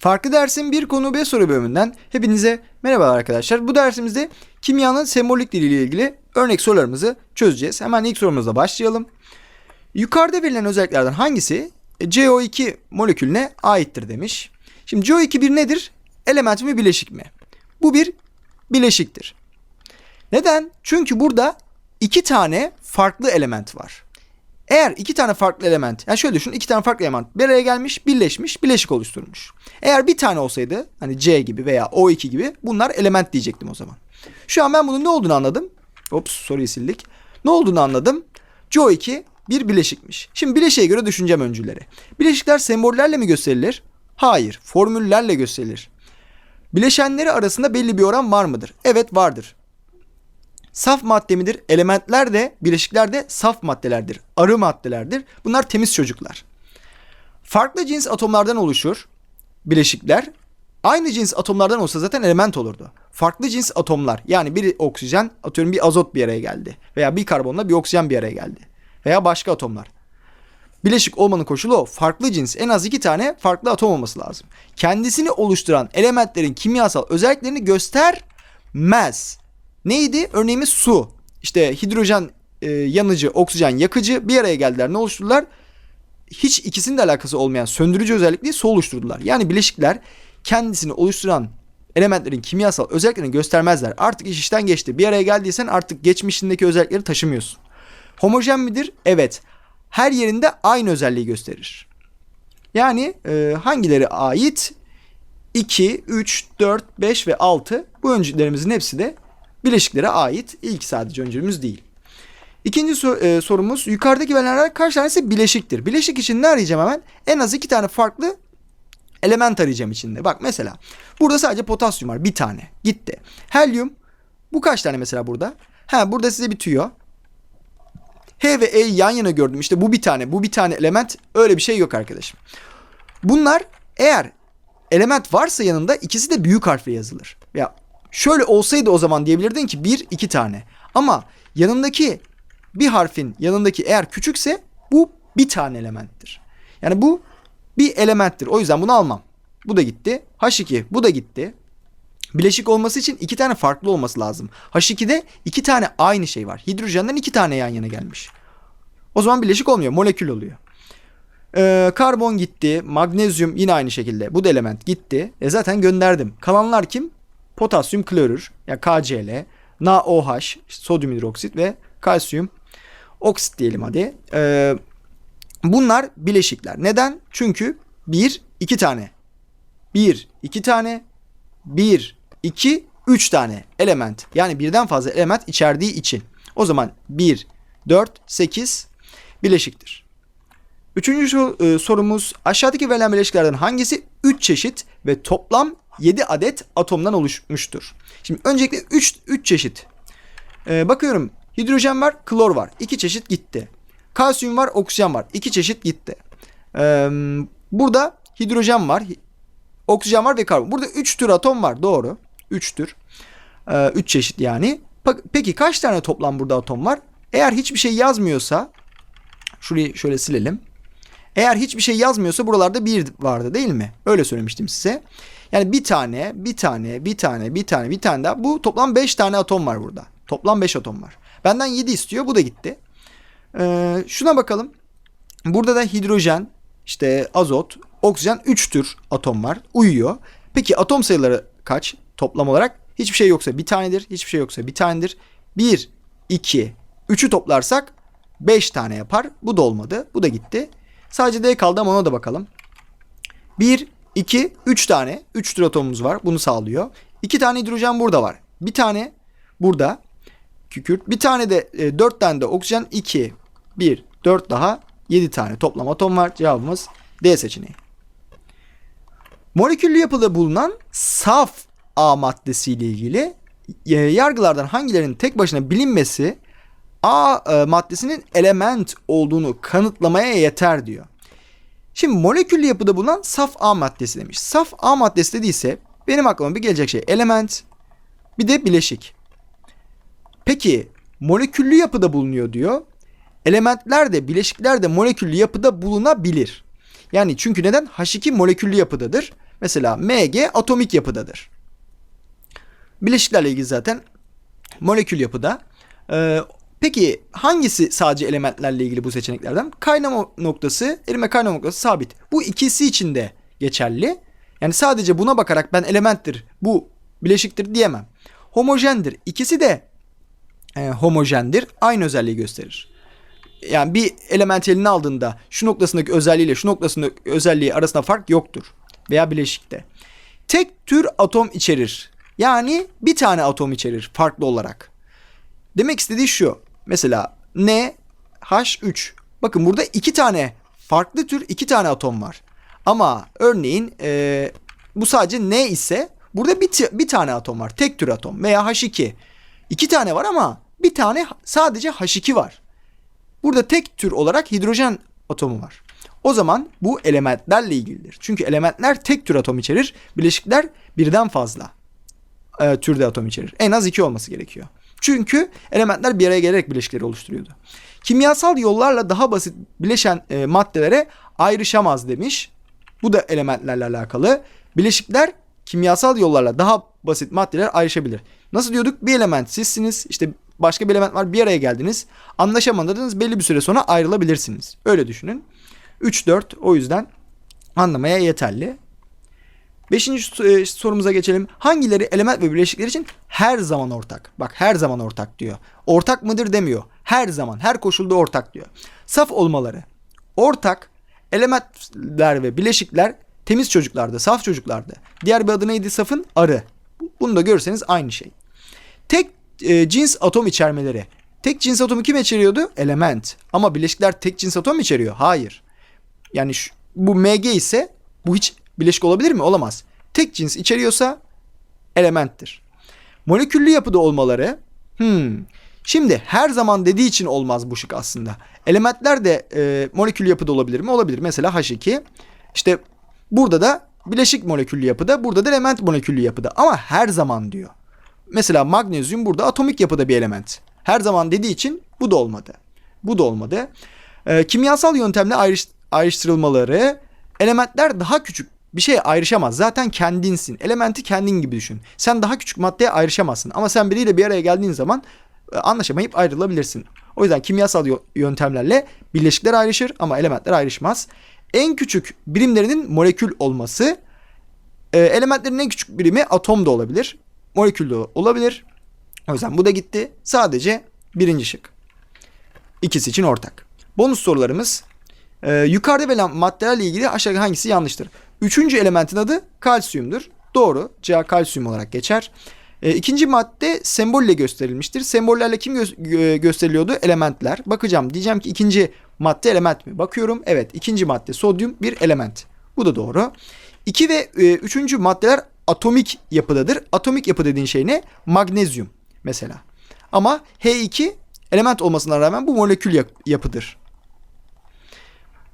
Farklı dersin bir konu B soru bölümünden hepinize merhaba arkadaşlar. Bu dersimizde kimyanın sembolik diliyle ilgili örnek sorularımızı çözeceğiz. Hemen ilk sorumuzla başlayalım. Yukarıda verilen özelliklerden hangisi CO2 molekülüne aittir demiş. Şimdi CO2 bir nedir? Element mi bileşik mi? Bu bir bileşiktir. Neden? Çünkü burada iki tane farklı element var. Eğer iki tane farklı element, yani şöyle düşün, iki tane farklı element bir araya gelmiş, birleşmiş, bileşik oluşturmuş. Eğer bir tane olsaydı, hani C gibi veya O2 gibi bunlar element diyecektim o zaman. Şu an ben bunun ne olduğunu anladım. Ops soruyu sildik. Ne olduğunu anladım. CO2 bir bileşikmiş. Şimdi bileşiğe göre düşüneceğim öncüleri. Bileşikler sembollerle mi gösterilir? Hayır, formüllerle gösterilir. Bileşenleri arasında belli bir oran var mıdır? Evet vardır. Saf madde midir? Elementler de, bileşikler de saf maddelerdir. Arı maddelerdir. Bunlar temiz çocuklar. Farklı cins atomlardan oluşur bileşikler. Aynı cins atomlardan olsa zaten element olurdu. Farklı cins atomlar yani bir oksijen atıyorum bir azot bir araya geldi. Veya bir karbonla bir oksijen bir araya geldi. Veya başka atomlar. Bileşik olmanın koşulu o. Farklı cins en az iki tane farklı atom olması lazım. Kendisini oluşturan elementlerin kimyasal özelliklerini göstermez. Neydi? Örneğimiz su. İşte hidrojen e, yanıcı, oksijen yakıcı bir araya geldiler. Ne oluşturdular? Hiç ikisinin de alakası olmayan söndürücü özellikliği su oluşturdular. Yani bileşikler kendisini oluşturan elementlerin kimyasal özelliklerini göstermezler. Artık iş işten geçti. Bir araya geldiysen artık geçmişindeki özellikleri taşımıyorsun. Homojen midir? Evet. Her yerinde aynı özelliği gösterir. Yani e, hangileri ait? 2, 3, 4, 5 ve 6 bu öncülerimizin hepsi de bileşiklere ait. İlk sadece öncülümüz değil. İkinci e, sorumuz yukarıdaki verilenlerden kaç tanesi bileşiktir? Bileşik için ne arayacağım hemen? En az iki tane farklı element arayacağım içinde. Bak mesela burada sadece potasyum var bir tane. Gitti. Helyum bu kaç tane mesela burada? Ha burada size bir tüyo. H ve E'yi yan yana gördüm. İşte bu bir tane, bu bir tane element. Öyle bir şey yok arkadaşım. Bunlar eğer element varsa yanında ikisi de büyük harfle yazılır. Ya şöyle olsaydı o zaman diyebilirdin ki bir iki tane. Ama yanındaki bir harfin yanındaki eğer küçükse bu bir tane elementtir. Yani bu bir elementtir. O yüzden bunu almam. Bu da gitti. H2 bu da gitti. Bileşik olması için iki tane farklı olması lazım. H2'de iki tane aynı şey var. Hidrojenden iki tane yan yana gelmiş. O zaman bileşik olmuyor. Molekül oluyor. Ee, karbon gitti. Magnezyum yine aynı şekilde. Bu da element gitti. E zaten gönderdim. Kalanlar kim? Potasyum klorür. Ya yani KCl. NaOH. sodyum hidroksit ve kalsiyum oksit diyelim hadi. Ee, bunlar bileşikler. Neden? Çünkü bir, iki tane. Bir, iki tane. Bir, iki, üç tane element. Yani birden fazla element içerdiği için. O zaman 1, 4, 8 bileşiktir. Üçüncü e, sorumuz aşağıdaki verilen bileşiklerden hangisi 3 çeşit ve toplam 7 adet atomdan oluşmuştur? Şimdi öncelikle 3 3 çeşit. Ee, bakıyorum hidrojen var, klor var. 2 çeşit gitti. Kalsiyum var, oksijen var. 2 çeşit gitti. Ee, burada hidrojen var, oksijen var ve karbon. Burada 3 tür atom var. Doğru. 3 tür. 3 çeşit yani. Peki kaç tane toplam burada atom var? Eğer hiçbir şey yazmıyorsa şurayı şöyle silelim. Eğer hiçbir şey yazmıyorsa buralarda bir vardı değil mi? Öyle söylemiştim size. Yani bir tane, bir tane, bir tane, bir tane, bir tane daha. Bu toplam 5 tane atom var burada. Toplam 5 atom var. Benden 7 istiyor. Bu da gitti. Ee, şuna bakalım. Burada da hidrojen, işte azot, oksijen 3 tür atom var. Uyuyor. Peki atom sayıları kaç toplam olarak? Hiçbir şey yoksa bir tanedir. Hiçbir şey yoksa bir tanedir. 1, 2, 3'ü toplarsak 5 tane yapar. Bu da olmadı. Bu da gitti. Sadece D kaldı ama ona da bakalım. 1, 2, 3 tane. 3 tür atomumuz var. Bunu sağlıyor. 2 tane hidrojen burada var. Bir tane burada. Kükürt. Bir tane de 4 tane de oksijen. 2, 1, 4 daha 7 tane toplam atom var. Cevabımız D seçeneği. Moleküllü yapıda bulunan saf A maddesiyle ilgili e, yargılardan hangilerinin tek başına bilinmesi A e, maddesinin element olduğunu kanıtlamaya yeter diyor. Şimdi moleküllü yapıda bulunan saf A maddesi demiş. Saf A maddesi dediyse benim aklıma bir gelecek şey element bir de bileşik. Peki moleküllü yapıda bulunuyor diyor. Elementler de bileşikler de moleküllü yapıda bulunabilir. Yani çünkü neden? H2 moleküllü yapıdadır Mesela Mg atomik yapıdadır. Bileşiklerle ilgili zaten molekül yapıda. Ee, peki hangisi sadece elementlerle ilgili bu seçeneklerden? Kaynama noktası, erime kaynama noktası sabit. Bu ikisi için de geçerli. Yani sadece buna bakarak ben elementtir, bu bileşiktir diyemem. Homojendir. İkisi de e, homojendir. Aynı özelliği gösterir. Yani bir element eline aldığında şu noktasındaki özelliğiyle şu noktasındaki özelliği arasında fark yoktur. Veya bileşikte. Tek tür atom içerir. Yani bir tane atom içerir farklı olarak. Demek istediği şu. Mesela N H3. Bakın burada iki tane farklı tür iki tane atom var. Ama örneğin e, bu sadece N ise burada bir, bir tane atom var. Tek tür atom veya H2. İki tane var ama bir tane sadece H2 var. Burada tek tür olarak hidrojen atomu var. O zaman bu elementlerle ilgilidir. Çünkü elementler tek tür atom içerir. Bileşikler birden fazla e, türde atom içerir. En az iki olması gerekiyor. Çünkü elementler bir araya gelerek bileşikleri oluşturuyordu. Kimyasal yollarla daha basit bileşen e, maddelere ayrışamaz demiş. Bu da elementlerle alakalı. Bileşikler kimyasal yollarla daha basit maddeler ayrışabilir. Nasıl diyorduk? Bir element sizsiniz. İşte başka bir element var. Bir araya geldiniz. Anlaşamadınız. Belli bir süre sonra ayrılabilirsiniz. Öyle düşünün. 3-4 o yüzden anlamaya yeterli. Beşinci e, sorumuza geçelim. Hangileri element ve bileşikler için her zaman ortak? Bak her zaman ortak diyor. Ortak mıdır demiyor. Her zaman, her koşulda ortak diyor. Saf olmaları. Ortak elementler ve bileşikler temiz çocuklarda, saf çocuklarda. Diğer bir adı neydi safın? Arı. Bunu da görseniz aynı şey. Tek e, cins atom içermeleri. Tek cins atomu kim içeriyordu? Element. Ama bileşikler tek cins atom içeriyor? Hayır. Yani şu, bu Mg ise bu hiç bileşik olabilir mi? Olamaz. Tek cins içeriyorsa elementtir. Moleküllü yapıda olmaları hmm, Şimdi her zaman dediği için olmaz bu şık aslında. Elementler de e, moleküllü yapıda olabilir mi? Olabilir. Mesela H2. İşte burada da bileşik moleküllü yapıda, burada da element moleküllü yapıda. Ama her zaman diyor. Mesela magnezyum burada atomik yapıda bir element. Her zaman dediği için bu da olmadı. Bu da olmadı. E, kimyasal yöntemle ayrış, ayrıştırılmaları elementler daha küçük bir şeye ayrışamaz. Zaten kendinsin. Elementi kendin gibi düşün. Sen daha küçük maddeye ayrışamazsın. Ama sen biriyle bir araya geldiğin zaman e, anlaşamayıp ayrılabilirsin. O yüzden kimyasal yöntemlerle bileşikler ayrışır ama elementler ayrışmaz. En küçük birimlerinin molekül olması, e, elementlerin en küçük birimi atom da olabilir, molekül de olabilir. O yüzden bu da gitti. Sadece birinci şık. İkisi için ortak. Bonus sorularımız. Ee, yukarıda verilen maddelerle ilgili aşağıda hangisi yanlıştır? Üçüncü elementin adı kalsiyumdur. Doğru. C kalsiyum olarak geçer. E, ikinci madde sembolle gösterilmiştir. Sembollerle kim gö- gösteriliyordu? Elementler. Bakacağım. Diyeceğim ki ikinci madde element mi? Bakıyorum. Evet. ikinci madde sodyum bir element. Bu da doğru. İki ve e, üçüncü maddeler atomik yapıdadır. Atomik yapı dediğin şey ne? Magnezyum mesela. Ama H2 element olmasına rağmen bu molekül yap- yapıdır.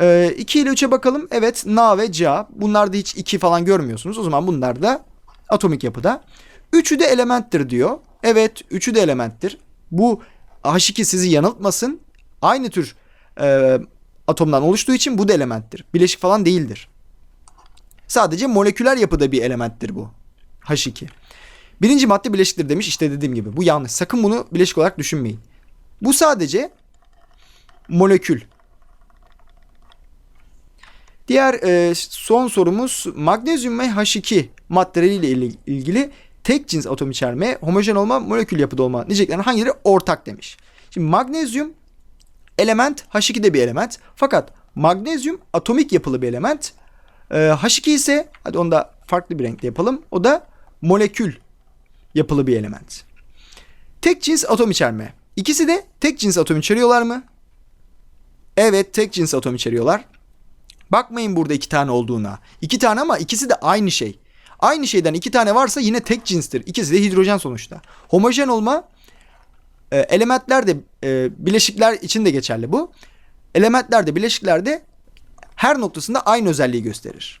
E, 2 ile 3'e bakalım. Evet Na ve Ca. Bunlarda hiç 2 falan görmüyorsunuz. O zaman bunlar da atomik yapıda. Üçü de elementtir diyor. Evet üçü de elementtir. Bu H2 sizi yanıltmasın. Aynı tür e, atomdan oluştuğu için bu da elementtir. Bileşik falan değildir. Sadece moleküler yapıda bir elementtir bu. H2. Birinci madde bileşiktir demiş. İşte dediğim gibi bu yanlış. Sakın bunu bileşik olarak düşünmeyin. Bu sadece molekül. Diğer e, son sorumuz magnezyum ve H2 maddeleriyle ilgili tek cins atom içerme, homojen olma, molekül yapıda olma niceliklerin hangileri ortak demiş. Şimdi magnezyum element, H2 de bir element. Fakat magnezyum atomik yapılı bir element. Ee, H2 ise hadi onu da farklı bir renkle yapalım. O da molekül yapılı bir element. Tek cins atom içerme. İkisi de tek cins atom içeriyorlar mı? Evet tek cins atom içeriyorlar. Bakmayın burada iki tane olduğuna. İki tane ama ikisi de aynı şey. Aynı şeyden iki tane varsa yine tek cinstir. İkisi de hidrojen sonuçta. Homojen olma e, elementler de e, bileşikler için de geçerli bu. Elementler de bileşikler de her noktasında aynı özelliği gösterir.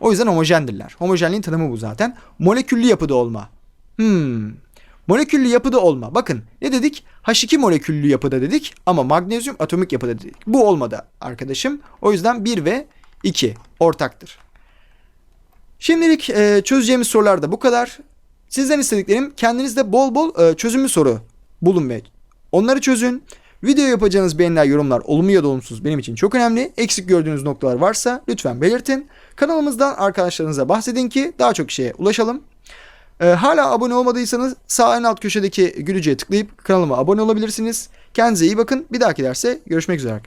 O yüzden homojendirler. Homojenliğin tanımı bu zaten. Moleküllü yapıda olma. Hmm. Moleküllü yapıda olma. Bakın ne dedik? H2 moleküllü yapıda dedik ama magnezyum atomik yapıda dedik. Bu olmadı arkadaşım. O yüzden 1 ve 2 ortaktır. Şimdilik e, çözeceğimiz sorular da bu kadar. Sizden istediklerim kendinizde bol bol e, çözümlü soru bulun ve onları çözün. Video yapacağınız beğeniler, yorumlar olumlu ya da olumsuz benim için çok önemli. Eksik gördüğünüz noktalar varsa lütfen belirtin. Kanalımızdan arkadaşlarınıza bahsedin ki daha çok kişiye ulaşalım. Ee, hala abone olmadıysanız sağ en alt köşedeki gülücüye tıklayıp kanalıma abone olabilirsiniz. Kendinize iyi bakın. Bir dahaki derse görüşmek üzere arkadaşlar.